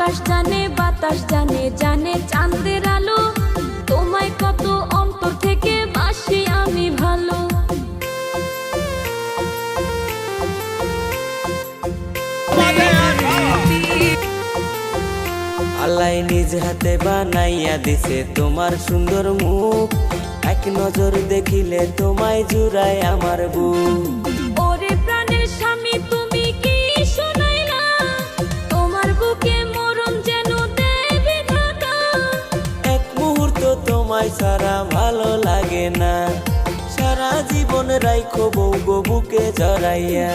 আকাশ জানে, বাতাস জানে জানে চাঁদের আলো। তোমায় কত অন্তর থেকে বাসি আমি ভালো। আল্লাহ নিজ হাতে বানাইয়া দিছে তোমার সুন্দর মুখ। এক নজর দেখিলে তোমায় জুড়ায় আমার বুক। তোমায় সারা ভালো লাগে না। সারা জীবন রাইখো বউ বুকে জড়াইয়া।